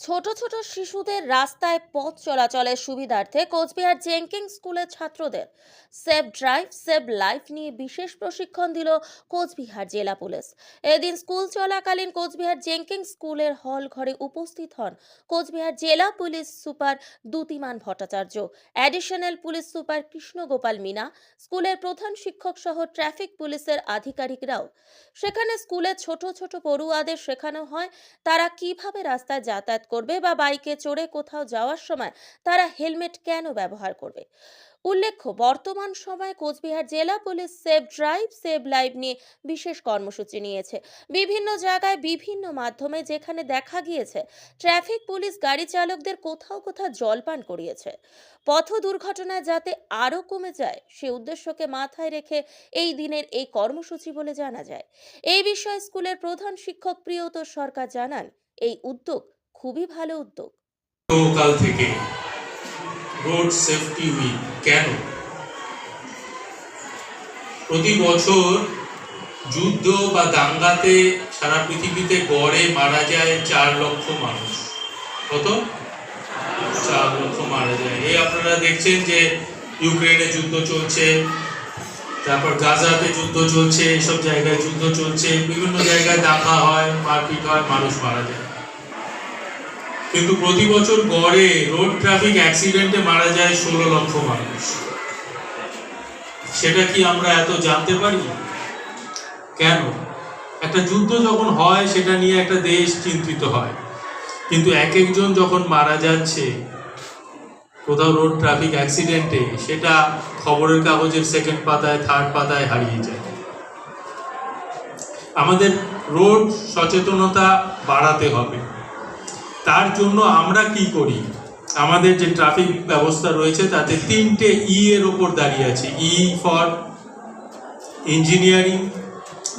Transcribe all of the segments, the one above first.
ছোট ছোট শিশুদের রাস্তায় পথ চলাচলের সুবিধার্থে কোচবিহার জেঙ্কিং স্কুলের ছাত্রদের সেভ ড্রাইভ, সেভ লাইফ নিয়ে বিশেষ প্রশিক্ষণ দিল কোচবিহার জেলা পুলিশ। এদিন স্কুল চলাকালীন কোচবিহার জেঙ্কিং স্কুলের হল ঘরে উপস্থিত হন কোচবিহার জেলা police super Dyutiman Bhattacharya, additional police super Krishnagopal Meena, স্কুলের প্রধান শিক্ষক সহ ট্রাফিক পুলিশের আধিকারিকরাও। সেখানে স্কুলের ছোট ছোট পড়ুয়াদের শেখানো হয় তারা কীভাবে রাস্তায় যাতায়াত করবে বা বাইকে চড়ে কোথাও যাওয়ার সময় তারা হেলমেট কেন ব্যবহার করবে? উল্লেখ্য, বর্তমান সময়ে কোচবিহার জেলা police save drive save life নিয়ে বিশেষ কর্মসূচি নিয়েছে। বিভিন্ন জায়গায় বিভিন্ন মাধ্যমে যেখানে দেখা গিয়েছে, ট্রাফিক পুলিশ গাড়ি চালকদের কোথাও কোথাও জলপান করিয়েছে। পথ দুর্ঘটনায় যাতে আরও কমে যায়, সে উদ্দেশ্যকে মাথায় রেখে এই দিনের এই কর্মসূচি বলে জানা যায়। এই বিষয়ে স্কুলের প্রধান শিক্ষক প্রিয়ত সরকার জানান, এই উদ্যোগ খুবই ভালো উদ্যোগ। কাল থেকে রোড সেফটি উইক। কেন? প্রতি বছর যুদ্ধ বা দাঙ্গাতে সারা পৃথিবীতে গড়ে মারা যায় চার লক্ষ মানুষ। কত? চার লক্ষ মারা যায়। এই আপনারা দেখছেন যে ইউক্রেনে যুদ্ধ চলছে, তারপর গাজাতে যুদ্ধ চলছে, এসব জায়গায় যুদ্ধ চলছে, বিভিন্ন জায়গায় দাঙ্গা হয়, মারপিট হয়, মানুষ মারা যায়। কিন্তু প্রতি বছর গড়ে রোড ট্রাফিক অ্যাক্সিডেন্টে মারা যায় ষোলো লক্ষ মানুষ। সেটা কি আমরা এত জানতে পারি? কেন? একটা যুদ্ধ যখন হয়, সেটা নিয়ে একটা দেশ চিন্তিত হয়। কিন্তু এক একজন যখন মারা যাচ্ছে, কোথাও রোড ট্রাফিক অ্যাক্সিডেন্টে সেটা খবরের কাগজের সেকেন্ড পাতায় থার্ড পাতায় হারিয়ে যায়। আমাদের রোড সচেতনতা বাড়াতে হবে। তার জন্য আমরা কি করি? আমাদের যে ট্রাফিক ব্যবস্থা রয়েছে, তাতে তিনটে ই এর ওপর দাঁড়িয়ে আছে। E for engineering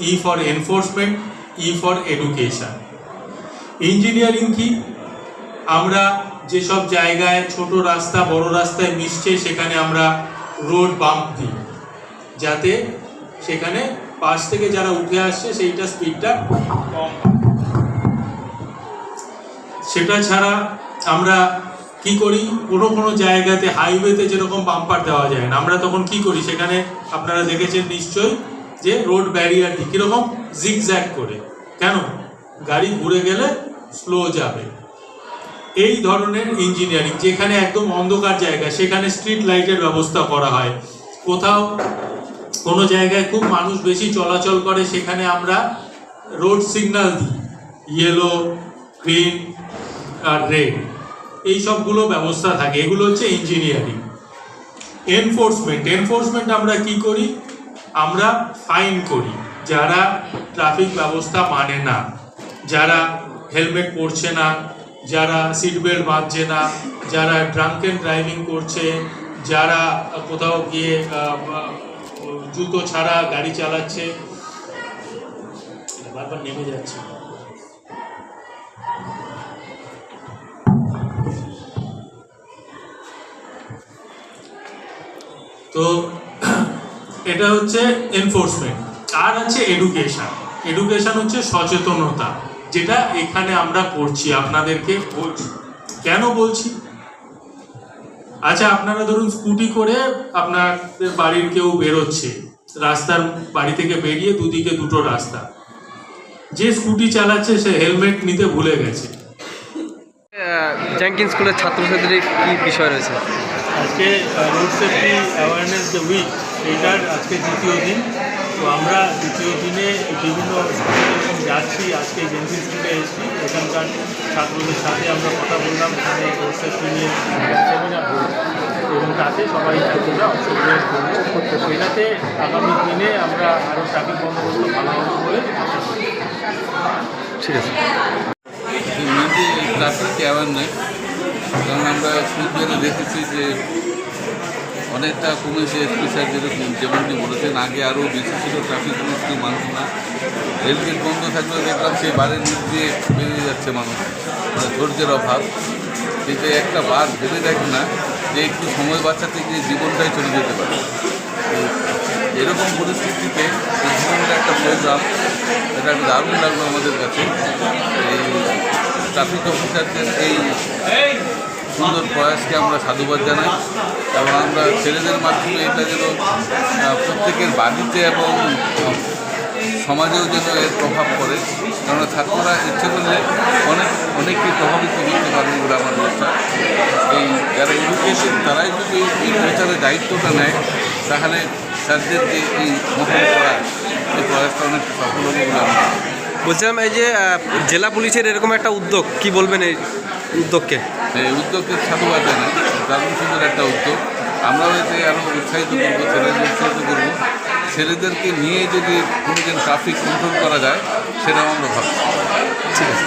E for enforcement E for education engineering কি? আমরা যেসব জায়গায় ছোট রাস্তা, বড় রাস্তায় মিশছে, সেখানে আমরা রোড বাম্প দিই। যাতে সেখানে পাশ থেকে যারা উঠে আসছে, সেইটা স্পিডটা কম সেটা ছাড়া আমরা কি করি? কোনো কোনো জায়গাতে হাইওয়েতে যেরকম বাম্পার দেওয়া যায় না। আমরা তখন কি করি? সেখানে আপনারা দেখেছেন নিশ্চয়ই যে রোড ব্যারিয়ার দিই কীরকম? জিগজ্যাগ করে। কেন? গাড়ি ঘুরে গেলে স্লো যাবে। এই ধরনের ইঞ্জিনিয়ারিং যেখানে একদম অন্ধকার জায়গা, সেখানে স্ট্রিট লাইটের ব্যবস্থা করা হয়। কোথাও কোনো জায়গায় খুব মানুষ বেশি চলাচল করে, সেখানে আমরা রোড সিগন্যাল দিই। ইয়েলো গ্রিন আর রেড এই সবগুলো ব্যবস্থা থাকে। এগুলো হচ্ছে ইঞ্জিনিয়ারিং এনফোর্সমেন্ট এনফোর্সমেন্ট আমরা কি করি? আমরা ফাইন করি। যারা ট্রাফিক ব্যবস্থা মানে না, যারা হেলমেট পরছে না, যারা সিট বেল্ট বাঁধছে না, যারা ড্রাঙ্কেন ড্রাইভিং করছে, যারা কোথাও গিয়ে জুতো ছাড়া গাড়ি চালাচ্ছে। বারবার নেমে যাচ্ছে। তো এটা হচ্ছে এনফোর্সমেন্ট আর আছে এডুকেশন এডুকেশন হচ্ছে সচেতনতা, যেটা এখানে আমরা করছি আপনাদেরকে। বলছি কেন বলছি? আচ্ছা আপনারা ধরুন স্কুটি করে আপনাদের বাড়ির কেউ বেরোচ্ছে, রাস্তার বাড়ি থেকে বেরিয়ে দুদিকে দুটো রাস্তা। যে স্কুটি চালাচ্ছে, সে হেলমেট নিতে ভুলে গেছে। জ্যাঙ্কিন স্কুলের ছাত্রছাত্রীদের কি বিষয় রয়েছে? আজকে road safety awareness day week এইটার আজকে দ্বিতীয় দিন। তো আমরা দ্বিতীয় দিনে বিভিন্ন স্কুলে যাচ্ছি আজকে জেন্সি স্কুলে এসেছি। এখানকার ছাত্রদের সাথে আমরা কথা বললাম এখানে রোড সেফটি নিয়ে সেমিনার এবং তাতে সবাই ছাত্ররা অংশগ্রহণ করবে তো এটাতে আগামী দিনে আমরা আরও ট্রাফিক বন্দোবস্ত ভালো হবে বলে ঠিক আছে। ট্রাফিক অ্যাওয়ারনেস কারণ আমরা সুবিধা দেখেছি যে অনেকটা কমেছে স্পেশাল যেরকম, যেমনটি বলেছেন, আগে আরও বেশি ছিল ট্রাফিক পুলিশ কেউ মানত না। রেলগেট বন্ধ থাকলেও দেখলাম সেই বারের নিচ দিয়ে বেরিয়ে যাচ্ছে মানুষ মানে ধৈর্যের অভাব। কিন্তু একটা বার ভেবে দেখে না যে একটু সময় বাঁচাতে গিয়ে জীবনটাই চলে যেতে পারে। এরকম পরিস্থিতিতে এই একটা প্রোগ্রাম, এটা দারুণ লাগল আমাদের কাছে। এই ট্রাফিক অফিসারদের এই সুন্দর প্রয়াসকে আমরা সাধুবাদ জানাই এবং আমরা ছেলেদের মাধ্যমে এটা যেন প্রত্যেকের বাড়িতে এবং সমাজেও যেন এর প্রভাব পড়ে। কারণ ছাত্ররা ইচ্ছে করলে অনেক, অনেককে প্রভাবিত করতে পারবে বলে আমার বিশ্বাস এই যারা এডুকেটেড তারাই যদি এই প্রচারের দায়িত্বটা নেয়, তাহলে স্যারদের যে এই মহান প্রয়াস, এই প্রয়াসটা অনেক সফল হবে বলে আমার বলছিলাম এই যে জেলা পুলিশের এরকম একটা উদ্যোগ, কি বলবেন এই উদ্যোগকে? এই উদ্যোগকে সাধুবাদ জানাই। দারুণ সুন্দর একটা উদ্যোগ। আমরাও এতে আরও উৎসাহিত করব ছেলেদের উৎসাহিত করব। ছেলেদেরকে নিয়ে যদি কোনোদিন ট্রাফিক কন্ট্রোল করা যায় সেটাও আমরা ভাবছি। ঠিক আছে।